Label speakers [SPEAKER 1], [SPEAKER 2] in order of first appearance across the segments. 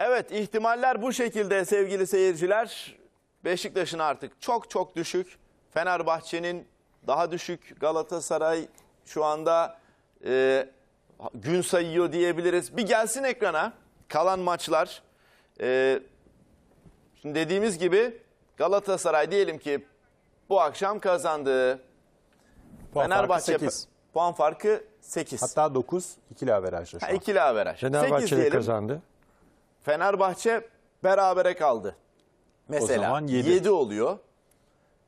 [SPEAKER 1] Evet ihtimaller bu şekilde sevgili seyirciler. Beşiktaş'ın artık çok çok düşük. Fenerbahçe'nin daha düşük. Galatasaray şu anda e, gün sayıyor diyebiliriz. Bir gelsin ekrana kalan maçlar. E, şimdi dediğimiz gibi Galatasaray diyelim ki bu akşam kazandı.
[SPEAKER 2] Puan
[SPEAKER 1] Fenerbahçe
[SPEAKER 2] farkı 8.
[SPEAKER 1] puan farkı 8.
[SPEAKER 2] Hatta 9 ikili averajda şu
[SPEAKER 1] Ha,
[SPEAKER 2] an.
[SPEAKER 1] ikili averaj.
[SPEAKER 3] Fenerbahçe de
[SPEAKER 1] diyelim.
[SPEAKER 3] kazandı.
[SPEAKER 1] Fenerbahçe berabere kaldı. Mesela
[SPEAKER 2] zaman yedi.
[SPEAKER 1] 7 oluyor.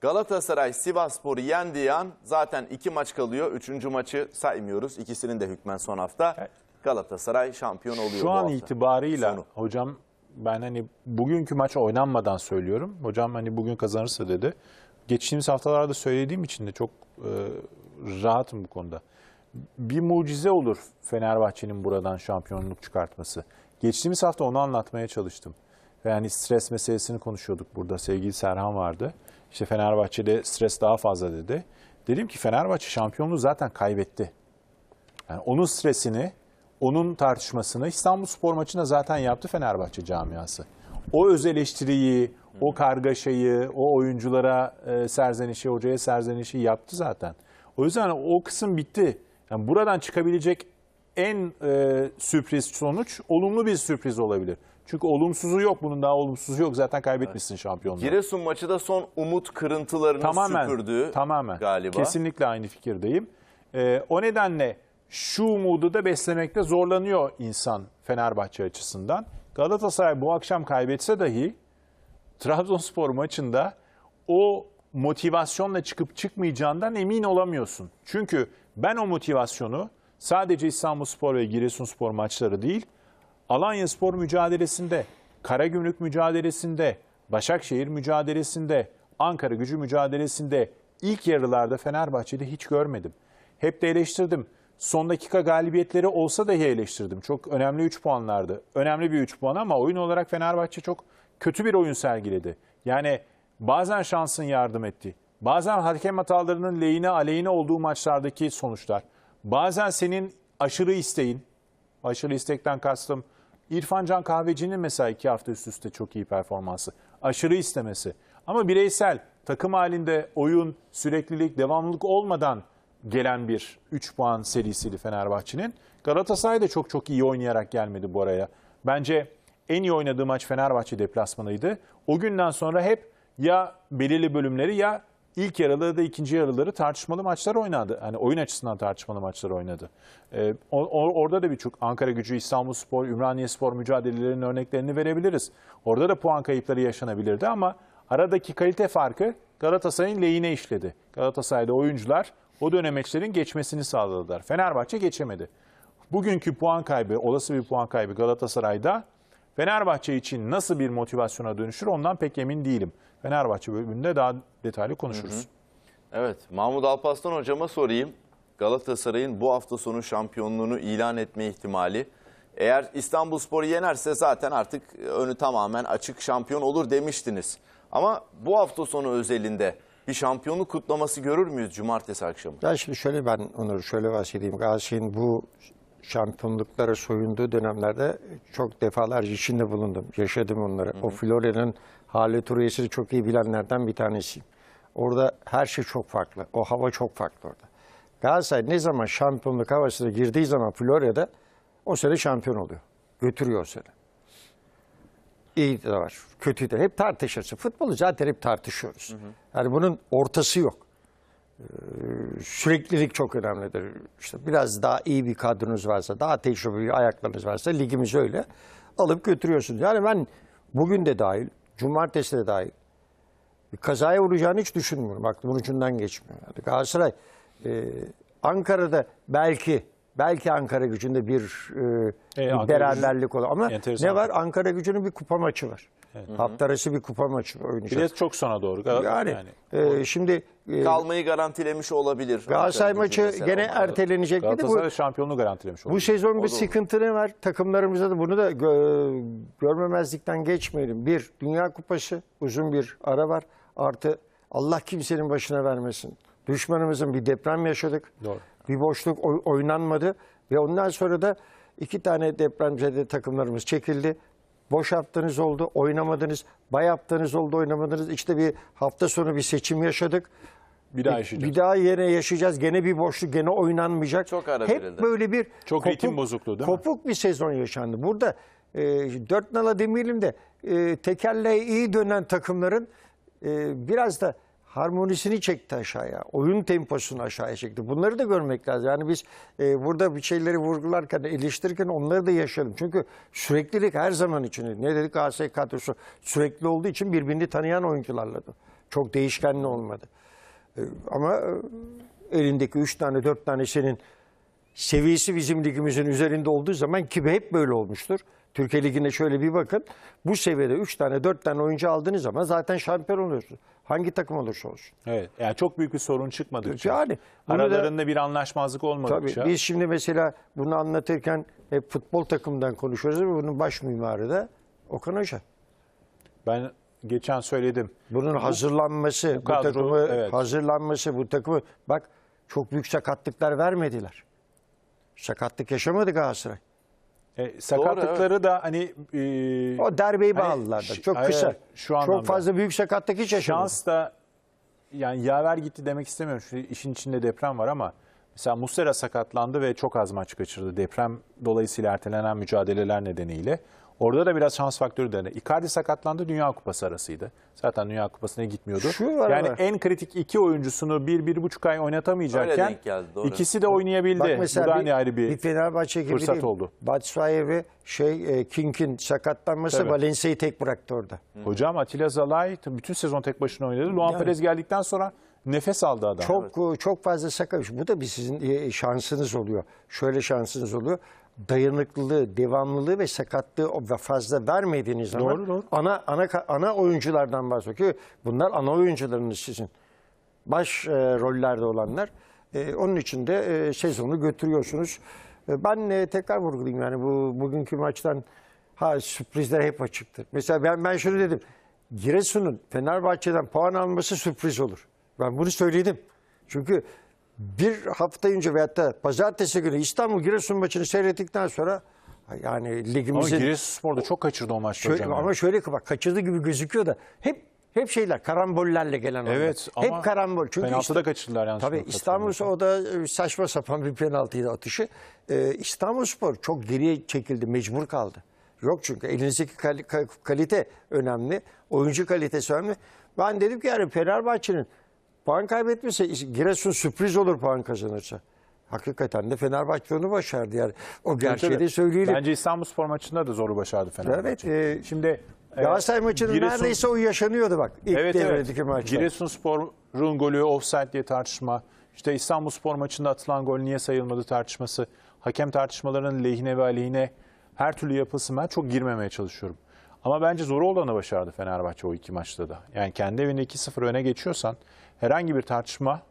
[SPEAKER 1] Galatasaray Sivasspor'u yendiği an zaten 2 maç kalıyor. Üçüncü maçı saymıyoruz. İkisinin de hükmen son hafta. Galatasaray şampiyon oluyor
[SPEAKER 2] Şu an
[SPEAKER 1] hafta.
[SPEAKER 2] itibarıyla
[SPEAKER 1] Sonu.
[SPEAKER 2] hocam ben hani bugünkü maç oynanmadan söylüyorum. Hocam hani bugün kazanırsa dedi. Geçtiğimiz haftalarda söylediğim için de çok e, rahatım bu konuda. Bir mucize olur Fenerbahçe'nin buradan şampiyonluk çıkartması. Geçtiğimiz hafta onu anlatmaya çalıştım. Yani stres meselesini konuşuyorduk burada. Sevgili Serhan vardı. İşte Fenerbahçe'de stres daha fazla dedi. Dedim ki Fenerbahçe şampiyonluğu zaten kaybetti. Yani onun stresini, onun tartışmasını İstanbul Spor maçında zaten yaptı Fenerbahçe camiası. O öz eleştiriyi, o kargaşayı, o oyunculara e, serzenişi, hocaya serzenişi yaptı zaten. O yüzden o kısım bitti. Yani buradan çıkabilecek en e, sürpriz sonuç olumlu bir sürpriz olabilir. Çünkü olumsuzu yok bunun daha olumsuzu yok zaten kaybetmişsin şampiyonluğu.
[SPEAKER 1] Giresun maçı da son umut kırıntılarını
[SPEAKER 2] Tamamen,
[SPEAKER 1] süpürdü
[SPEAKER 2] tamamen.
[SPEAKER 1] galiba.
[SPEAKER 2] Kesinlikle aynı fikirdeyim. Ee, o nedenle şu umudu da beslemekte zorlanıyor insan Fenerbahçe açısından. Galatasaray bu akşam kaybetse dahi Trabzonspor maçında o motivasyonla çıkıp çıkmayacağından emin olamıyorsun. Çünkü ben o motivasyonu sadece İstanbulspor ve Giresunspor maçları değil, Alanyaspor mücadelesinde, Karagümrük mücadelesinde, Başakşehir mücadelesinde, Ankara gücü mücadelesinde ilk yarılarda Fenerbahçe'de hiç görmedim. Hep de eleştirdim. Son dakika galibiyetleri olsa dahi eleştirdim. Çok önemli 3 puanlardı. Önemli bir 3 puan ama oyun olarak Fenerbahçe çok kötü bir oyun sergiledi. Yani bazen şansın yardım etti. Bazen hakem hatalarının lehine aleyhine olduğu maçlardaki sonuçlar. Bazen senin aşırı isteğin, aşırı istekten kastım İrfan Can Kahveci'nin mesela iki hafta üst üste çok iyi performansı. Aşırı istemesi. Ama bireysel, takım halinde oyun, süreklilik, devamlılık olmadan gelen bir 3 puan serisiydi Fenerbahçe'nin. Galatasaray da çok çok iyi oynayarak gelmedi bu araya. Bence en iyi oynadığı maç Fenerbahçe deplasmanıydı. O günden sonra hep ya belirli bölümleri ya ilk yarıları da ikinci yarıları tartışmalı maçlar oynadı. Hani oyun açısından tartışmalı maçlar oynadı. Ee, o- o- orada da birçok Ankara Gücü, İstanbul Spor, Ümraniye Spor mücadelelerinin örneklerini verebiliriz. Orada da puan kayıpları yaşanabilirdi ama aradaki kalite farkı Galatasaray'ın lehine işledi. Galatasaray'da oyuncular o dönemeçlerin geçmesini sağladılar. Fenerbahçe geçemedi. Bugünkü puan kaybı, olası bir puan kaybı Galatasaray'da Fenerbahçe için nasıl bir motivasyona dönüşür ondan pek emin değilim. Fenerbahçe bölümünde daha detaylı konuşuruz.
[SPEAKER 1] Evet, Mahmut Alpaslan hocama sorayım. Galatasaray'ın bu hafta sonu şampiyonluğunu ilan etme ihtimali. Eğer İstanbulspor'u yenerse zaten artık önü tamamen açık şampiyon olur demiştiniz. Ama bu hafta sonu özelinde bir şampiyonluk kutlaması görür müyüz cumartesi akşamı?
[SPEAKER 3] Ya şimdi şöyle ben Onur şöyle bahsedeyim. Galatasaray'ın bu şampiyonluklara soyunduğu dönemlerde çok defalarca içinde bulundum. Yaşadım onları. O Florya'nın hali Turiyesini çok iyi bilenlerden bir tanesiyim. Orada her şey çok farklı. O hava çok farklı orada. Galatasaray ne zaman şampiyonluk havasına girdiği zaman Florya'da o sene şampiyon oluyor. Götürüyor o sene. İyi de var, kötü de. Hep tartışırsın. Futbolu zaten hep tartışıyoruz. Yani bunun ortası yok süreklilik çok önemlidir. İşte biraz daha iyi bir kadronuz varsa, daha tecrübeli ayaklarınız varsa ligimiz öyle alıp götürüyorsunuz. Yani ben bugün de dahil, cumartesi de dahil bir kazaya uğrayacağını hiç düşünmüyorum. Aklımın ucundan geçmiyor. Yani Galatasaray e, Ankara'da belki belki Ankara gücünde bir, e,
[SPEAKER 2] E,
[SPEAKER 3] bir beraberlik olur. Ama
[SPEAKER 2] Enteresan.
[SPEAKER 3] ne var? Ankara gücünün bir kupa maçı var. Hafta arası bir kupa maçı oynayacak.
[SPEAKER 2] de çok sona doğru. Gal-
[SPEAKER 3] Yani, e, şimdi e,
[SPEAKER 1] Kalmayı garantilemiş olabilir.
[SPEAKER 3] Galatasaray maçı gene ertelenecek. De bu,
[SPEAKER 2] Galatasaray şampiyonluğu garantilemiş oldu.
[SPEAKER 3] bu sezon bir
[SPEAKER 1] da
[SPEAKER 3] sıkıntı ne var? Takımlarımızda da bunu da gö- görmemezlikten geçmeyelim. Bir, Dünya Kupası, uzun bir ara var. Artı Allah kimsenin başına vermesin. Düşmanımızın bir deprem yaşadık.
[SPEAKER 2] Doğru.
[SPEAKER 3] Bir boşluk oy- oynanmadı. Ve ondan sonra da iki tane depremzede takımlarımız çekildi. Boş haftanız oldu, oynamadınız. Bay haftanız oldu, oynamadınız.
[SPEAKER 2] İşte bir hafta sonu bir seçim yaşadık. Bir daha yaşayacağız.
[SPEAKER 3] Bir daha yine yaşayacağız. Gene bir boşluk, gene oynanmayacak.
[SPEAKER 1] Çok ara
[SPEAKER 3] Hep
[SPEAKER 1] verildi.
[SPEAKER 3] böyle bir
[SPEAKER 2] Çok ritim bozukluğu değil mi?
[SPEAKER 3] kopuk bir sezon yaşandı. Burada e, dört nala demeyelim de e, tekerleğe iyi dönen takımların e, biraz da harmonisini çekti aşağıya. Oyun temposunu aşağıya çekti. Bunları da görmek lazım. Yani biz e, burada bir şeyleri vurgularken, eleştirirken onları da yaşayalım. Çünkü süreklilik her zaman için. Ne dedik AS kadrosu sürekli olduğu için birbirini tanıyan oyuncularla da. Çok değişkenli olmadı. E, ama e, elindeki üç tane, dört tane senin seviyesi bizim ligimizin üzerinde olduğu zaman ki hep böyle olmuştur. Türkiye Ligi'ne şöyle bir bakın. Bu seviyede 3 tane 4 tane oyuncu aldığınız zaman zaten şampiyon oluyorsun. Hangi takım olursa olsun.
[SPEAKER 2] Evet. Yani çok büyük bir sorun çıkmadıkça.
[SPEAKER 3] Yani bunu da-
[SPEAKER 2] aralarında bir anlaşmazlık
[SPEAKER 3] Tabii
[SPEAKER 2] olmadıkça.
[SPEAKER 3] biz şimdi mesela bunu anlatırken hep futbol takımından konuşuyoruz ama bunun baş mimarı da Okan Hoca.
[SPEAKER 2] Ben geçen söyledim.
[SPEAKER 3] Bunun hazırlanması, bu,
[SPEAKER 2] kadro,
[SPEAKER 3] takımı
[SPEAKER 2] evet.
[SPEAKER 3] hazırlanması, bu takımı bak çok büyük sakatlıklar vermediler. Sakatlık yaşamadı Galatasaray.
[SPEAKER 2] E, sakatlıkları da hani e,
[SPEAKER 3] O derbeyi
[SPEAKER 2] Hani
[SPEAKER 3] bağladılar da.
[SPEAKER 2] ş-
[SPEAKER 3] Çok
[SPEAKER 2] hayır,
[SPEAKER 3] kısa.
[SPEAKER 2] şu anlamda.
[SPEAKER 3] çok fazla büyük sakatlık hiç yaşamadı.
[SPEAKER 2] şans da yani yaver gitti demek istemiyorum. Şu işin içinde deprem var ama mesela Muslera sakatlandı ve çok az maç kaçırdı. Deprem dolayısıyla ertelenen mücadeleler nedeniyle. Orada da biraz şans faktörü de. Icardi sakatlandı Dünya Kupası arasıydı. Zaten Dünya Kupası'na gitmiyordu.
[SPEAKER 3] Şu var
[SPEAKER 2] yani en kritik iki oyuncusunu bir, bir buçuk ay
[SPEAKER 1] Öyle
[SPEAKER 2] oynatamayacakken
[SPEAKER 1] denk geldi, doğru.
[SPEAKER 2] ikisi de oynayabildi.
[SPEAKER 3] Bak
[SPEAKER 2] Bu
[SPEAKER 3] mesela
[SPEAKER 2] da
[SPEAKER 3] bir,
[SPEAKER 2] hani ayrı bir,
[SPEAKER 3] bir Fenerbahçe gibi
[SPEAKER 2] fırsat
[SPEAKER 3] değil.
[SPEAKER 2] oldu.
[SPEAKER 3] Batshuayi ve şey e, King'in sakatlanması
[SPEAKER 2] Tabii.
[SPEAKER 3] Valencia'yı tek bıraktı orada.
[SPEAKER 2] Hocam Atilla Zalay bütün sezon tek başına oynadı. Luan
[SPEAKER 3] Yani.
[SPEAKER 2] Perez geldikten sonra nefes aldı adam.
[SPEAKER 3] Çok çok fazla sakat. Bu da bir sizin e, şansınız oluyor. Şöyle şansınız oluyor. Dayanıklılığı, devamlılığı ve sakatlığı o- fazla vermediğiniz zaman
[SPEAKER 2] Doğru, doğru.
[SPEAKER 3] ana ana ana oyunculardan bahsediyor. ki Bunlar ana oyuncularınız sizin. Baş e, rollerde olanlar. E, onun için de e, sezonu götürüyorsunuz. E, ben e, tekrar vurgulayayım yani bu bugünkü maçtan ha sürprizler hep açıktır. Mesela ben ben şunu dedim. Giresun'un Fenerbahçe'den puan alması sürpriz olur. Ben bunu söyledim. Çünkü bir hafta önce veyahut da pazartesi günü İstanbul Giresun maçını seyrettikten sonra yani
[SPEAKER 2] Ama
[SPEAKER 3] ligimizin
[SPEAKER 2] Giresunspor da çok kaçırdı o maçta
[SPEAKER 3] Şöyle,
[SPEAKER 2] hocam.
[SPEAKER 3] ama şöyle ki bak kaçırdığı gibi gözüküyor da hep hep şeyler karambollerle gelen oyunlar.
[SPEAKER 2] Evet ama
[SPEAKER 3] hep karambol. Çünkü
[SPEAKER 2] penaltıda
[SPEAKER 3] İsta-
[SPEAKER 2] kaçırdılar yanlış
[SPEAKER 3] Tabii İstanbul o da e, saçma sapan bir penaltıydı atışı. Ee, İstanbulspor çok geriye çekildi, mecbur kaldı. Yok çünkü elinizdeki kal- ka- kalite önemli, oyuncu kalitesi önemli. Ben dedim ki yani Fenerbahçe'nin puan kaybetmesi Giresun sürpriz olur puan kazanırsa. Hakikaten de Fenerbahçe onu başardı yani. O gerçeği de söyleyelim.
[SPEAKER 2] Bence İstanbulspor maçında da zoru başardı Fenerbahçe.
[SPEAKER 3] Evet, e,
[SPEAKER 2] Şimdi e,
[SPEAKER 3] Galatasaray maçının
[SPEAKER 2] Giresun-
[SPEAKER 3] neredeyse o yaşanıyordu bak. İlk
[SPEAKER 2] Evet evet.
[SPEAKER 3] devredeki maçta.
[SPEAKER 2] Giresunspor'un golü offside diye tartışma. İşte İstanbulspor maçında atılan gol niye sayılmadı tartışması. Hakem tartışmalarının lehine ve aleyhine her türlü yapılsın ben çok girmemeye çalışıyorum. Ama bence zoru olanı başardı Fenerbahçe o iki maçta da. Yani kendi evinde 2-0 öne geçiyorsan herhangi bir tartışma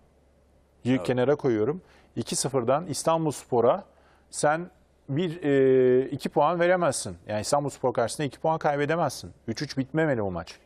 [SPEAKER 2] kenara koyuyorum. 2-0'dan İstanbulspor'a sen bir e, iki puan veremezsin. Yani İstanbulspor karşısında iki puan kaybedemezsin. 3-3 bitmemeli o maç.